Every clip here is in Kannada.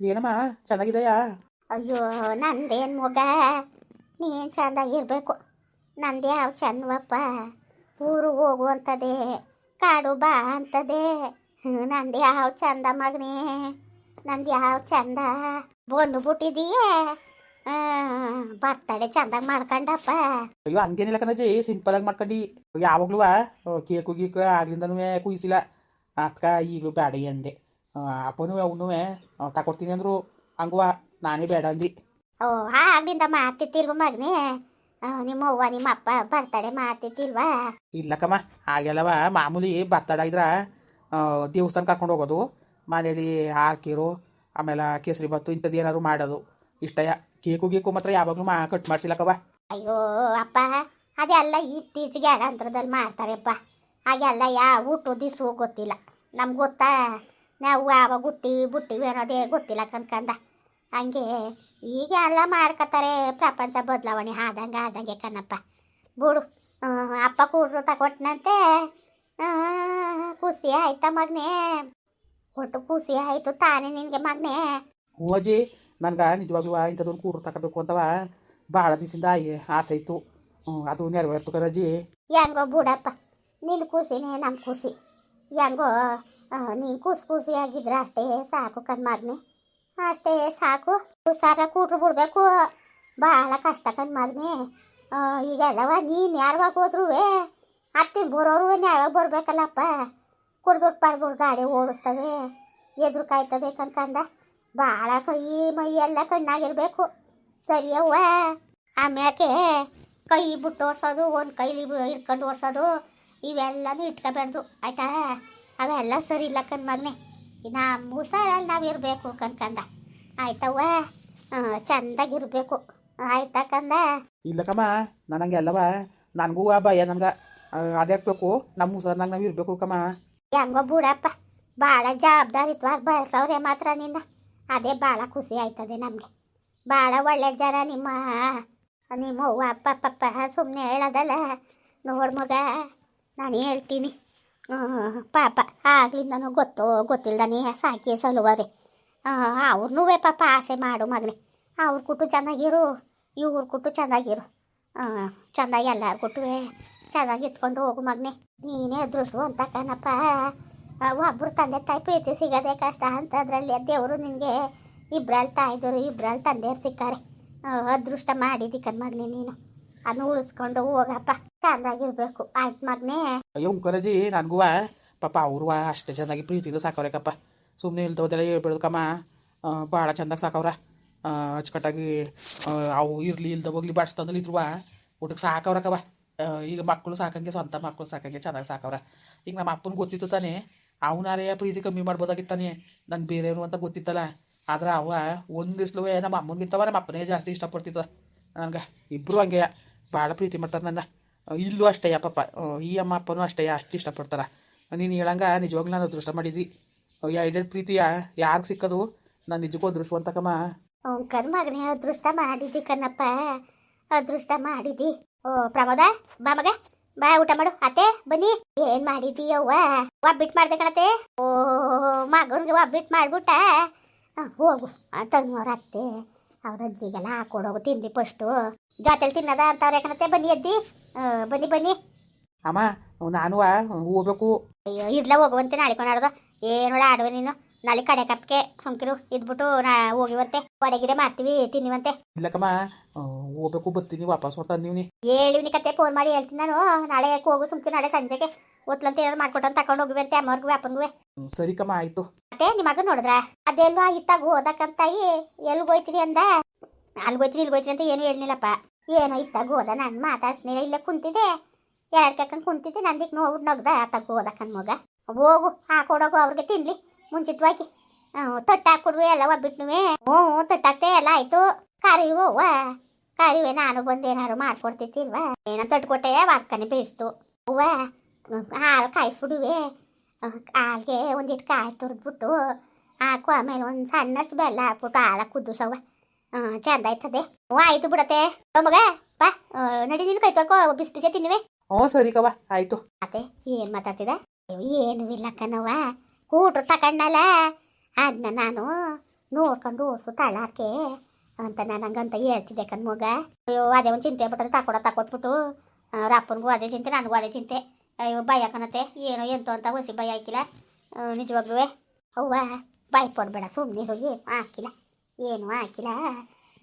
ಏನಮ್ಮ? ಚೆನ್ನಾಗಿದೆಯಾ? ಅಯ್ಯೋ ನಂದೇನು ಮಗ? ನೀನು ಚೆಂದಾಗಿರ್ಬೇಕು. ನಂದು ಯಾವ ಚಂದವಪ್ಪ. ಊರು ಹೋಗು ಅಂತದೆ ಕಾಡು ಬಾ ಅಂತದೆ. ನಂದೇ ನಂದು ಯಾವ ಚಂದ ಮಗನೇ. ನಂದು ಯಾವ ಚಂದ. ಬಂದು ಬಿಟ್ಟಿದೀಯೇ. ಬರ್ತಡೆ ಚಂದಾಗಿ ಮಾಡ್ಕೊಂಡಪ್ಪ. ಅಯ್ಯೋ ಹಂಗೇನಿಲ್ಲ ಕಣಜಿ ಸಿಂಪಲ್ ಆಗಿ ಮಾಡ್ಕೊಂಡು. ಯಾವಾಗ್ಲೂ ಕೇಕು ಗೀಕು ಆಗ್ಲಿಂದನೂ ಕುಯ್ಸಿಲ್ಲ. ಅಕ್ಕ ಈಗಲೂ ಬೇಡ ಅಂದೆ. ಅಪ್ಪನೂ ಅವನು ತಕೊಡ್ತೀನಿ ಅಂದ್ರು ಹಂಗುವ ನಾನೇ ಬೇಡ ಅಂದಿ ಓ ಆಗ್ಲಿಂದ ಮಾಡ್ತಿತ್ತಿಲ್ವ ಮಗನೇ ನಿಮ್ಮ ಅವ್ವ ನಿಮ್ಮ ಅಪ್ಪ ಬರ್ತಡೆ ಮಾಡ್ತಿತ್ತಿಲ್ವಾ ಇಲ್ಲಕ್ಕಮ್ಮ ಹಾಗೆಲ್ಲವ ಮಾಮೂಲಿ ಬರ್ತಡ ಇದ್ರ ದೇವಸ್ಥಾನ ಕರ್ಕೊಂಡು ಹೋಗೋದು ಮನೇಲಿ ಹಾಕಿರು ಆಮೇಲೆ ಕೇಸರಿ ಬತ್ತು ಇಂಥದ್ದು ಏನಾದ್ರು ಮಾಡೋದು ಇಷ್ಟ ಕೇಕು ಗೀಕು ಮಾತ್ರ ಯಾವಾಗಲೂ ಮಾ ಕಟ್ ಮಾಡಿಸಿಲ್ಲಕ್ಕವ ಅಯ್ಯೋ ಅಪ್ಪ ಅದೆಲ್ಲ ಇತ್ತೀಚೆಗೆ ಅಂತರದಲ್ಲಿ ಮಾಡ್ತಾರೆಪ್ಪ ಹಾಗೆಲ್ಲ ಯಾವ ಊಟ ದಿಸು ಗೊತ್ತಿಲ್ಲ ನಮ್ಗೆ ಗೊತ್ತಾ ನಾವು ಯಾವ ಗುಟ್ಟಿವಿ ಬುಟ್ಟಿವಿ ಅನ್ನೋದೇ ಗೊತ್ತಿಲ್ಲ ಕನ್ಕಂದ ಹಂಗೆ ಈಗ ಎಲ್ಲ ಮಾಡ್ಕೊತಾರೆ ಪ್ರಪಂಚ ಬದಲಾವಣೆ ಆದಂಗೆ ಆದಂಗೆ ಕಣಪ್ಪ ಬುಡು ಅಪ್ಪ ಕೂಡ್ರು ತಗೊಟ್ನಂತೆ. ಖುಷಿ ಆಯ್ತಾ ಮಗನೇ. ಒಟ್ಟು ಖುಷಿ ಆಯಿತು ತಾನೇ ನಿನಗೆ ಮಗನೇ. ಹ್ಞೂ ಅಜ್ಜಿ ನನ್ಗೆ ನಿಜವಾಗ್ಲೂ ಇಂಥದ್ದೊಂದು ಕೂರು ತಗೋಬೇಕು ಅಂತವ ಭಾಳ ದಿವಸದಿಂದ ಆಸೆ ಇತ್ತು. ಅದು ನೆರವೇರ್ತು ಕಣಜ್ಜಿ. ಹೆಂಗೋ ಬುಡಪ್ಪ ನಿನ್ನ ಖುಷಿನೇ ನಮ್ಮ ಖುಷಿ. ಹೆಂಗೋ ನೀನು ಖುಷಿ ಖುಷಿಯಾಗಿದ್ರೆ ಅಷ್ಟೇ, ಸಾಕು ಕನ್ಮಾಗ್ನೆ. ಅಷ್ಟೇ, ಸಾಕು. ಹುಷಾರ ಕೂಟ್ರು ಬಿಡಬೇಕು. ಭಾಳ ಕಷ್ಟ ಕಣ್ಮಗ್ನೆ ಈಗೆಲ್ಲವ ನೀನು ಯಾರವಾಗ ಹೋದ್ರು ಅತ್ತಿ ಬರೋರು ಯಾವಾಗ ಬರಬೇಕಲ್ಲಪ್ಪ? ಕುಡ್ದುಟ್ಟು ಪಡ್ದುಟ್ಟು ಗಾಡಿ ಓಡಿಸ್ತವೆ. ಎದುರು ಕಾಯ್ತದೆ ಕನ್ಕಂದ ಭಾಳ ಕೈ ಮೈ ಎಲ್ಲ ಕಣ್ಣಾಗಿರ್ಬೇಕು. ಸರಿಯವ್ವ? ಆಮ್ಯಾಕೆ ಕೈ ಬಿಟ್ಟು ಓಡಿಸೋದು ಒಂದು ಕೈಲಿ ಹಿಡ್ಕೊಂಡು ಓಡಿಸೋದು, ಇವೆಲ್ಲನೂ ಇಟ್ಕೋಬಾರ್ದು. ಆಯ್ತಾ? ಅವೆಲ್ಲ ಸರಿ ಇಲ್ಲ ಕಣ್ ಮಗನೆ. ನಮ್ಮ ಮೂಸಾರಲ್ಲಿ ನಾವು ಇರಬೇಕು ಕನ್ಕಂದ ಆಯ್ತವ್ವ? ಚಂದಾಗಿರ್ಬೇಕು ಆಯ್ತಾ ಕಂದ? ಇಲ್ಲಕ್ಕಮ್ಮ ನನಗೆ ಅಲ್ಲವ. ನನಗೂ ಆ ಭಯ ನನಗೆ. ಅದೇ ಹಾಕ್ಬೇಕು ನಮ್ಮ ಮೂಸಾರ್ನಾಗ ನಾವು ಇರಬೇಕು ಕಮ್ಮ. ಹೆಂಗೋ ಬುಡಪ್ಪ ಭಾಳ ಜವಾಬ್ದಾರಿತ್ವಾಗಿ ಬಳಸವ್ರೆ ಮಾತ್ರ ನಿನ್ನ. ಅದೇ ಭಾಳ ಖುಷಿ ಆಯ್ತದೆ ನಮಗೆ. ಭಾಳ ಒಳ್ಳೆ ಜನ ನಿಮ್ಮ ನಿಮ್ಮ ಅವ್ವ ಅಪ್ಪ ಪಪ್ಪ ಸುಮ್ಮನೆ ಹೇಳೋದಲ್ಲ. ನೋಡು ಮಗ ನಾನು ಹೇಳ್ತೀನಿ. ಪಾಪ, ಆಗ್ಲಿಂದನೂ ಗೊತ್ತು, ಗೊತ್ತಿಲ್ದಾನೆ ಸಾಕಿ ಸಲುವರಿ. ಅವ್ರನ್ನೂ ಪಾಪ ಆಸೆ ಮಾಡು ಮಗನೇ. ಅವ್ರ ಕುಟ್ಟು ಚೆನ್ನಾಗಿರು, ಇವ್ರ ಕುಟ್ಟು ಚೆನ್ನಾಗಿರು. ಚೆನ್ನಾಗಿ ಎಲ್ಲರ ಕೊಟ್ಟು ಚೆನ್ನಾಗಿ ಇತ್ಕೊಂಡು ಹೋಗು ಮಗನೇ. ನೀನೇ ಅದೃಷ್ಟು ಅಂತ ಕಣಪ್ಪ. ಒಬ್ಬರು ತಂದೆ ತಾಯಿ ಪ್ರೀತಿ ಸಿಗೋದೇ ಕಷ್ಟ ಅಂತ ಅದರಲ್ಲಿ ದೇವರು ನಿನಗೆ ಇಬ್ಬರಲ್ಲಿ ತಾಯಿದ್ರು ಇಬ್ಬರಲ್ಲಿ ತಂದೆಯರು ಸಿಕ್ಕಾರೆ. ಅದೃಷ್ಟ ಮಾಡಿದಿ ಕಣ್ಮಗ್ನೆ ನೀನು. ಅದನ್ನ ಉಳಿಸ್ಕೊಂಡು ಹೋಗಪ್ಪ. ಚಂದಾಗಿರ್ಬೇಕು ಆಯ್ತು ಮಗನೇ. ಅಯ್ಯೋ ಕರಜಿ ನನಗೂ ಪಾಪ, ಅವರು ಅಷ್ಟೇ ಚೆನ್ನಾಗಿ ಪ್ರೀತಿಯಿಂದ ಸಾಕವ್ರೇಕಪ್ಪ. ಸುಮ್ಮನೆ ಇಲ್ದೋದೆಲ್ಲ ಹೇಳ್ಬಿಡೋದು ಕಮ್ಮ. ಭಾಳ ಚಂದಾಗಿ ಸಾಕವ್ರ. ಅಚ್ಚುಕಟ್ಟಾಗಿ ಅವು ಇರಲಿ ಇಲ್ದ ಹೋಗ್ಲಿ ಬಾಡಿಸ್ತಂದ್ರೆ ಇದ್ರು ಊಟಕ್ಕೆ ಸಾಕವ್ರಕವ ಈಗ ಮಕ್ಕಳು ಸಾಕಂಗೆ, ಸ್ವಂತ ಮಕ್ಕಳು ಸಾಕಂಗೆ ಚೆನ್ನಾಗಿ ಸಾಕವ್ರ. ಈಗ ನಮ್ಮ ಅಪ್ಪನ ಗೊತ್ತಿತ್ತು ತಾನೇ. ಅವನಾರೇ ಪ್ರೀತಿ ಕಮ್ಮಿ ಮಾಡ್ಬೋದಾಗಿತ್ತಾನೆ ನಂಗೆ ಬೇರೆಯವರು ಅಂತ ಗೊತ್ತಿತ್ತಲ್ಲ. ಆದ್ರೆ ಅವ ಒಂದಿಸ್ಲು ನಮ್ಮ ಅಮ್ಮನಿಗಿಂತವ ನಮ್ಮ ಅಪ್ಪನೇ ಜಾಸ್ತಿ ಇಷ್ಟಪಡ್ತಿತ್ತು ನನಗೆ ಇಬ್ಬರು ಹಂಗೆ ಭಾಳ ಪ್ರೀತಿ ಮಾಡ್ತಾರೆ ನನ್ನ. ಇಲ್ಲೂ ಅಷ್ಟೇ ಪಾಪ. ಈ ಅಮ್ಮ ಅಪ್ಪನೂ ಅಷ್ಟೇ ಅಷ್ಟು ಇಷ್ಟಪಡ್ತಾರೆ. ನೀನು ಹೇಳಂಗ ನಿಜವಾಗ್ಲೂ ನಾನು ಅದೃಷ್ಟ ಮಾಡಿದ್ವಿ. ಎರಡೆರಡು ಪ್ರೀತಿ ಯಾರಿಗೆ ಸಿಕ್ಕದು ನಾನು ನಿಜಕ್ಕೂ ಅದೃಷ್ಟವಂತಕಮ್ಮ ಅವ್ನ ಕಣ್ಮಗನೇ ಅದೃಷ್ಟ ಮಾಡಿದ್ದಿ ಕಣಪ್ಪ ಅದೃಷ್ಟ ಮಾಡಿದ್ದಿ. ಓ, ಪ್ರಮೋದ, ಬಾ ಮಗ. ಬಾ, ಊಟ ಮಾಡು. ಅತ್ತೆ, ಬನ್ನಿ. ಏನ್ ಮಾಡಿದ್ದಿ ಅವ್ವ? ಒಬ್ಬಿಟ್ಟು ಮಾಡ್ದೆ ಕಣತೆ ಓ ಮಗನ್ಗೆ ಒಬ್ಬಿಟ್ಟು ಮಾಡ್ಬಿಟ್ಟ. ಹೋಗು ಅಂತ ಅತ್ತೆ. ಅವ್ರ ಅಜ್ಜಿಗೆಲ್ಲ ಹಾಕೊಡೋಗು ತಿಂದಿ ಫಸ್ಟು ಜೊತೆಲಿ ತಿನ್ನದ ಅಂತಾರೆ ಯಾಕಂತೆ ಬನ್ನಿ ಅದ್ದಿ ಬನ್ನಿ ಬನ್ನಿ. ಅಮ್ಮ ನಾನು ಹೋಗ್ಬೇಕು. ಅಯ್ಯೋ ಇರ್ಲ ಹೋಗುವಂತೆ ನಾಳೆ ಕೊನಾಡ್ದು ಏನು ಆಡುವ ನೀನು. ನಾಳೆ ಕಡೆ ಕತ್ಕೆ ಸುಮ್ಕಿರು ಇದ್ಬಿಟ್ಟು ನಾ ಹೋಗಿವಂತೆ. ಹೊರಗಿಡೆ ಮಾಡ್ತೀವಿ ತಿನ್ನಿವಂತೆ. ಇಲ್ಲಕ್ಕಮ್ಮ ಹೋಗ್ಬೇಕು ಬರ್ತೀನಿ ವಾಪಸ್ ನೀವು ಹೇಳಿವ್ನಿ ಕತೆ ಫೋನ್ ಮಾಡಿ ಹೇಳ್ತೀನಿ ನಾನು. ನಾಳೆ ಹೋಗು ಸುಮ್ಕೆ ನಾಳೆ ಸಂಜೆಗೆ. ಒತ್ಲಂತ ಏನಾದ್ರು ಮಾಡ್ಕೊಟ್ಟು ತಗೊಂಡು ಹೋಗುವಂತೆ ಅಮ್ಮವ್ರಿಗೂ ಅಪ್ಪನಿಗೂ ಸರಿ ಕಮ್ಮ ಆಯ್ತು. ಮತ್ತೆ ನಿಮಗ ಮಗನ್ ನೋಡಿದ್ರ? ಅದೆಲ್ಲೋ ಇತ್ತಾಗ ಓದಕ್ಕಂತಾಯಿ ಎಲ್ಲಿ ಹೋಯ್ತೀನಿ ಅಂದ? ಅಲ್ಲಿ ಹೋಯ್ತೀನಿ ಇಲ್ಲಿ ಹೋಯ್ತೀನಿ ಅಂತ ಏನು ಹೇಳಿಲ್ಲಪ್ಪ ಏನೋ ಇತ್ತಾಗ ಹೋದ ನಾನು ಮಾತಾಡ್ಸ್ನಿಲ್ಲ ಇಲ್ಲೇ ಕುಂತಿದ್ದೆ. ಎರಡು ಕಕ್ಕಂಗೆ ಕುಂತಿದ್ದೆ ನಂದಿಕ್ ನೋಡ್ಬಿಟ್ಟು ನಗ್ದ ಆತಾಗ ಹೋದಕ್ಕನ್ ಮಗ. ಹೋಗು ಹಾಕೊಡೋಗು ಅವ್ರಿಗೆ ತಿನ್ಲಿ. ಮುಂಚಿತವಾಗಿ ಹ್ಞೂ ಕೊಡುವೆ ಎಲ್ಲ ಒಬ್ಬಿಟ್ನುವೆ? ಹ್ಞೂ ತಟ್ಟಾಕ್ತೆ ಎಲ್ಲ ಆಯ್ತು. ಕರಿವು ಅವ್ವ ಕರಿವೆ ನಾನು ಬಂದು ಏನಾರು ಮಾಡ್ಕೊಡ್ತಿತ್ತಿಲ್ವಾ ಏನೋ ತಟ್ಕೊಟ್ಟೆ ವಾರ್ಕನೆ ಬೇಯಿಸ್ತು. ಅವ್ವ ಹಾಲು ಕಾಯಿಸ್ಬಿಡುವೆ. ಹಾಲ್ಗೆ ಒಂದಿಟ್ಟು ಕಾಯಿ ತುರಿದ್ಬಿಟ್ಟು ಹಾಕು ಆಮೇಲೆ ಒಂದು ಸಣ್ಣ ಬೆಲ್ಲ ಹಾಕ್ಬಿಟ್ಟು ಹಾಲ ಕುದಿಸವ್ವ. ಹಾಂ ಚಂದ ಆಯ್ತದೆ ಹ್ಞೂ ಆಯ್ತು ಬಿಡತ್ತೆ. ಮಗ ಬಾ. ನಡಿ ನೀನು ಕೈ ತೊಳ್ಕೊ ಬಿಸಿ ಬಿಸಿ ತಿನ್ನುವೆ. ಹ್ಞೂ ಸರಿ ಕವ ಆಯಿತು. ಅತ್ತೆ ಏನು ಮಾತಾಡ್ತಿದ್ದ? ಏನು ಇಲ್ಲ ಕಣವ್ವ ಕೂಟ್ರು ತಕೊಂಡಲ್ಲ ಅದನ್ನ ನಾನು ನೋಡ್ಕೊಂಡು ಓಡಿಸು ಆಕೆ ಅಂತ ನಾನು ಹಂಗಂತ ಹೇಳ್ತಿದ್ದೆ ಕಣ್ ಮಗ ಅಯ್ಯೋ, ಅದೇ ಒಂದು ಚಿಂತೆ ಬಿಟ್ಟರೆ ತಕೊಡ, ತಕೊಟ್ಬಿಟ್ಟು. ರಪ್ಪನಿಗೂ ಅದೇ ಚಿಂತೆ, ನನಗೂ ಅದೇ ಚಿಂತೆ. ಅಯ್ಯೋ, ಭಯ ಕಣತೆ ಏನೋ ಎಂತೋ ಅಂತ ಹೊಸಿ ಭಯ ಹಾಕಿಲ್ಲ. ನಿಜವಾಗ್ಲೂ ಅವ್ವ ಬಾಯ್ ಪಡ್ಬೇಡ ಸುಮ್ಮನಿರು ಏನು ಹಾಕಿಲ್ಲ. ಏನು ಹಾಕಿಲ್ಲ.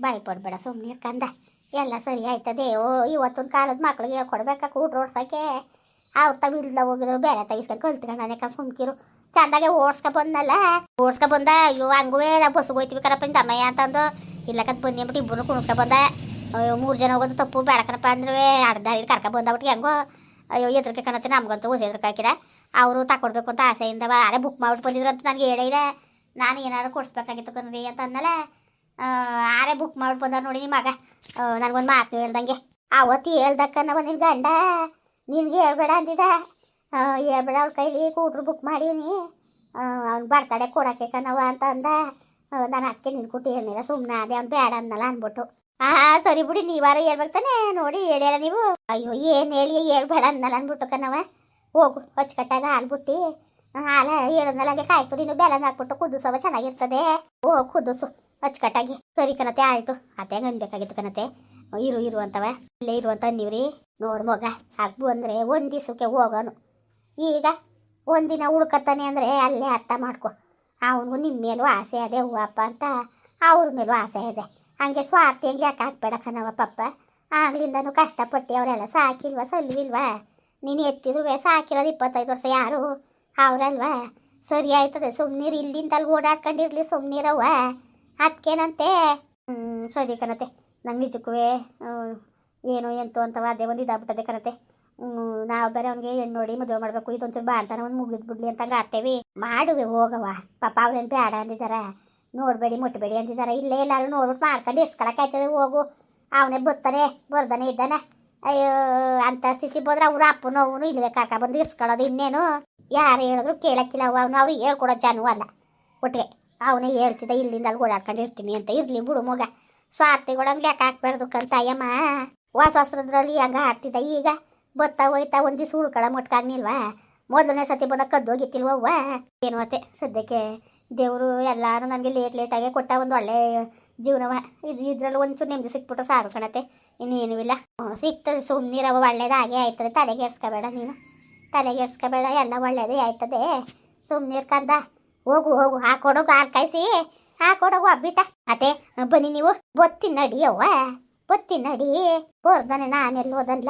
ಬಾಯ್ ಪಡ್ಬೇಡ ಸುಮ್ಮನಿರು ಕಂದ. ಎಲ್ಲ ಸರಿ ಆಯ್ತದೆ ಓ ಇವತ್ತೊಂದು ಕಾಲದ ಮಕ್ಳಿಗೆ ಹೇಳ್ಕೊಡ್ಬೇಕಾ ಕೂಟ್ರು ಓಡ್ಸೋಕ್ಕೆ? ಅವ್ರು ತವಿಲ್ದ ಹೋಗಿದ್ರು, ಬೇರೆ ತೆಗಿಸ್ಕೊಂಡು ಕಲ್ತ್ಕೊಂಡು ನಾನೇ ಸುಮ್ಕಿರು. ಚಂದಾಗೆ ಓಡ್ಸ್ಕೊ ಬಂದಲ್ಲ ಓಡ್ಸ್ಕೊ ಬಂದ, ಅಯ್ಯೋ, ಹಂಗೂ ನಾವು ಬಸ್ಸಿಗೆ ಹೋಯ್ತೀವಿ ಕರಪ್ಪ ದಮ್ಮಯ್ಯ ಅಂತಂದು. ಇಲ್ಲಕಂತ ಬಂದು ಅಂದ್ಬಿಟ್ಟು ಇಬ್ಬರು ಕುಣಿಸ್ಕೊ ಬಂದ. ಅಯ್ಯೋ, ಮೂರು ಜನ ಹೋಗೋದು ತಪ್ಪು, ಬೇಡ ಕಣಪ್ಪ ಅಂದ್ರೆ. ಅರ್ಧ ಇಲ್ಲಿ ಕರ್ಕೊ ಬಂದಬಿಟ್ಟು ಹೆಂಗೋ. ಅಯ್ಯೋ, ಎದ್ರಿಕೆ ಕಣತ್ತೆ, ನಮ್ಗಂತೂ ಹೊಸ ಎದ್ರಿಕೆ ಹಾಕಿರ. ಅವರು ತಕೊಡ್ಬೇಕು ಅಂತ ಆಸೆ ಇಂದವ ಅರೆ ಬುಕ್ ಮಾಡ್ಬಿಟ್ಟು ಬಂದಿದ್ರು ಅಂತ ನನಗೆ ಹೇಳಿದ ನಾನು ಏನಾರು ಕೊಡಿಸ್ಬೇಕಾಗಿತ್ತು ಕಣ್ರಿ ಅಂತ ಅಂದಲ್ಲ ಆರೆ ಬುಕ್ ಮಾಡ್ಬಿಟ್ಟು ಬಂದ ನೋಡಿ ನಿಮ್ಮ ಮಗ. ನನಗೊಂದು ಮಾತು ಹೇಳ್ದಂಗೆ. ಆವತ್ತು ಹೇಳ್ದಕ್ಕ ಒಂದು ನಿನ್ನ ಗಂಡ. ನಿನಗೆ ಹೇಳ್ಬೇಡ ಅಂದಿದ್ದ. ಹೇಳ್ಬೇಡ ಅವ್ಳ ಕೈಲಿ ಕೂಟ್ರು ಬುಕ್ ಮಾಡೀನಿ ಅವ್ನು ಬರ್ತಡೆ ಕೊಡಕ್ಕೆ ಕಣವ ಅಂತ ಅಂದ ನಾನು ಅದಕ್ಕೆ ನಿನ್ ಕುಟ್ಟಿ ಹೇಳಿಲ್ಲ ಸುಮ್ಮನೆ ಅದೇ ಅವ್ನು ಬೇಡ ಅಂದಲ್ಲ ಅಂದ್ಬಿಟ್ಟು. ಆ, ಸರಿ ಬಿಡಿ ನೀವಾರ ಹೇಳ್ಬೇಕು ತಾನೇ, ನೋಡಿ, ಹೇಳ್ಯಾರ ನೀವು. ಅಯ್ಯೋ, ಏನು ಹೇಳಿ, ಹೇಳ್ಬೇಡ ಅನ್ನಲ್ಲ ಅಂದ್ಬಿಟ್ಟು ಕಣವ ಹೋಗು ಅಚ್ಚುಕಟ್ಟಾಗ ಹಾಲು ಬಿಟ್ಟು. ಹಾಲ ಹೇಳೋದಲ್ಲ ಹಾಗೆ ಕಾಯ್ತು, ನೀನು ಬೆಲ್ಲನ ಹಾಕ್ಬಿಟ್ಟು ಕುದಿಸವ ಚೆನ್ನಾಗಿರ್ತದೆ. ಓ ಕುದಿಸು ಅಚ್ಚುಕಟ್ಟಾಗಿ ಸರಿ ಕಣತೆ ಆಯಿತು. ಅದೇ ಅನ್ಬೇಕಾಗಿತ್ತು ಕಣತೆ ಇರು ಇರು ಅಂತವ. ಇಲ್ಲೇ ಇರು ಅಂತ ನೋಡ್ ಮಗ ಹಾಕ್ಬು ಅಂದ್ರೆ ಒಂದು ದಿವಸಕ್ಕೆ ಹೋಗೋನು. ಈಗ ಒಂದಿನ ಹುಡುಕತ್ತಾನೆ ಅಂದರೆ ಅಲ್ಲೇ ಅರ್ಥ ಮಾಡ್ಕೊ. ಅವನಿಗೂ ನಿಮ್ಮ ಮೇಲೂ ಆಸೆ ಅದೇ ಹೂವಪ್ಪ ಅಂತ ಅವ್ರ ಮೇಲೂ ಆಸೆ ಇದೆ. ಹಂಗೆ ಸ್ವಾರ್ಥ ಹೆಂಗೆ ಯಾಕೆ ಹಾಕ್ಬೇಡ ಕಣವ ಪಪ್ಪ ಆಗ್ಲಿಂದನೂ ಕಷ್ಟಪಟ್ಟು ಅವರೆಲ್ಲ ಸಾಕಿಲ್ವ, ಸಲ್ವಿಲ್ವಾ? ನೀನು ಎತ್ತಿದ್ರು ಸಾಕಿರೋದು ಇಪ್ಪತ್ತೈದು ವರ್ಷ ಯಾರು? ಅವರಲ್ವಾ? ಸರಿ ಆಯ್ತದೆ ಸುಮ್ಮನೀರು ಇಲ್ಲಿಂದ ಅಲ್ಲಿ ಓಡಾಡ್ಕೊಂಡಿರ್ಲಿ ಸುಮ್ಮನಿರವ್ವ ಅದಕ್ಕೇನಂತೆ ಹ್ಞೂ ಸರಿ ಕಣತೆ. ನಂಗೆ ನಿಜಕ್ಕೂ ಏನು ಎಂತು ಅಂತವ ಅದೇ ಒಂದು ಇದಾಗ್ಬಿಟ್ಟದೆ ಕಣತೆ. ನಾವು ಬೇರೆ ಅವ್ನಿಗೆ ಹೆಣ್ಣು ನೋಡಿ ಮದುವೆ ಮಾಡಬೇಕು, ಇದೊಂಚೂರು ಬಾ ಅಂತಾನೆ ಒಂದು ಮುಗಿದ್ ಬಿಡ್ಲಿ ಅಂತ ಆಗ್ತೇವೆ ಮಾಡುವೆ ಹೋಗವ ಪಾಪ ಅವ್ರೇನು ಬೇಡ ಅಂದಿದ್ದಾರೆ ನೋಡಬೇಡಿ ಮುಟ್ಟಬೇಡಿ ಅಂದಿದ್ದಾರೆ ಇಲ್ಲೇ ಎಲ್ಲರೂ ನೋಡ್ಬಿಟ್ಟು ಮಾಡ್ಕೊಂಡು ಇಸ್ಕೊಳಕಾಯ್ತದೆ ಹೋಗು. ಅವನೇ ಬರ್ತಾನೆ ಬರ್ದಾನೆ, ಇದ್ದಾನೆ. ಅಯ್ಯೋ, ಅಂತ ಸ್ಥಿತಿ ಬಂದ್ರೆ ಅವ್ರ ಅಪ್ಪನೂ ಅವನು ಇಲ್ಲದೆ ಕಾಕ, ಬಂದು ಇಸ್ಕೊಳ್ಳೋದು ಇನ್ನೇನು? ಯಾರು ಹೇಳಿದ್ರು ಕೇಳಕ್ಕಿಲ್ಲ ಅವನು ಅವ್ರಿಗೆ ಹೇಳ್ಕೊಡೋ ಜಾನು ಅಲ್ಲ. ಒಟ್ಟಿಗೆ ಅವನೇ ಹೇಳ್ತಿದ್ದ, ಇಲ್ಲಿಂದ ಅಲ್ಲಿ ಓಡಾಡ್ಕೊಂಡು ಇರ್ತೀನಿ ಅಂತ. ಇರ್ಲಿ ಬಿಡು ಮಗ. ಸ್ವಾರ್ಥಿಗಳಂಗೆ ಲೆಕ್ಕ ಹಾಕ್ಬಾರ್ದು ಕಂತ ಅಯ್ಯಮ್ಮ ಹೊಸ ಹೊಸದ್ರಲ್ಲಿ ಹಂಗ ಆಡ್ತಿದ್ದ ಈಗ. ಬತ್ತಾ ಹೋಯ್ತಾ ಒಂದು ದಿವಸ ಉಳ್ಕೊಳ ಮುಟ್ಕಾಗ್ನಿಲ್ವಾ? ಮೊದಲನೇ ಸತಿ ಬಂದ ಕದ್ದೋಗಿತ್ತಿಲ್ವವ್ವ ಏನು ಅತ್ತೆ ಸದ್ಯಕ್ಕೆ ದೇವರು ಎಲ್ಲಾರು ನನಗೆ ಲೇಟ್ ಲೇಟಾಗೆ ಕೊಟ್ಟ ಒಂದು ಒಳ್ಳೆ ಜೀವನವ. ಇದು ಇದ್ರಲ್ಲಿ ಒಂಚೂರು ನೆಮ್ಮದಿ ಸಿಕ್ಬಿಟ್ರೆ ಸಾರು ಕಣತೆ. ಇನ್ನೇನು ಇಲ್ಲ. ಸಿಗ್ತದೆ ಸುಮ್ಮನಿರವ ಒಳ್ಳೇದಾಗೆ ಆಯ್ತದೆ. ತಲೆಗೆಡ್ಸ್ಕೋಬೇಡ ನೀನು. ತಲೆಗೆಡ್ಸ್ಕೋಬೇಡ ಎಲ್ಲ ಒಳ್ಳೇದೇ ಆಯ್ತದೆ. ಸುಮ್ಮನಿರ್ ಕಂದ ಹೋಗು ಹೋಗು ಹಾಕೊಡೋಗು ಹಾಲು ಕಾಯಿಸಿ. ಹಾಕೊಡೋಗು ಅಬ್ಬಿಟ್ಟ. ಅತ್ತೆ, ಬನ್ನಿ ನೀವು. ಬತ್ತೀನಿ ನಡಿ ಅವ್ವ. ಬತ್ತಿ ನಡಿ. ಬೋರ್ದಾನೆ ನಾನೆಲ್ಲೋದಲ್ಲ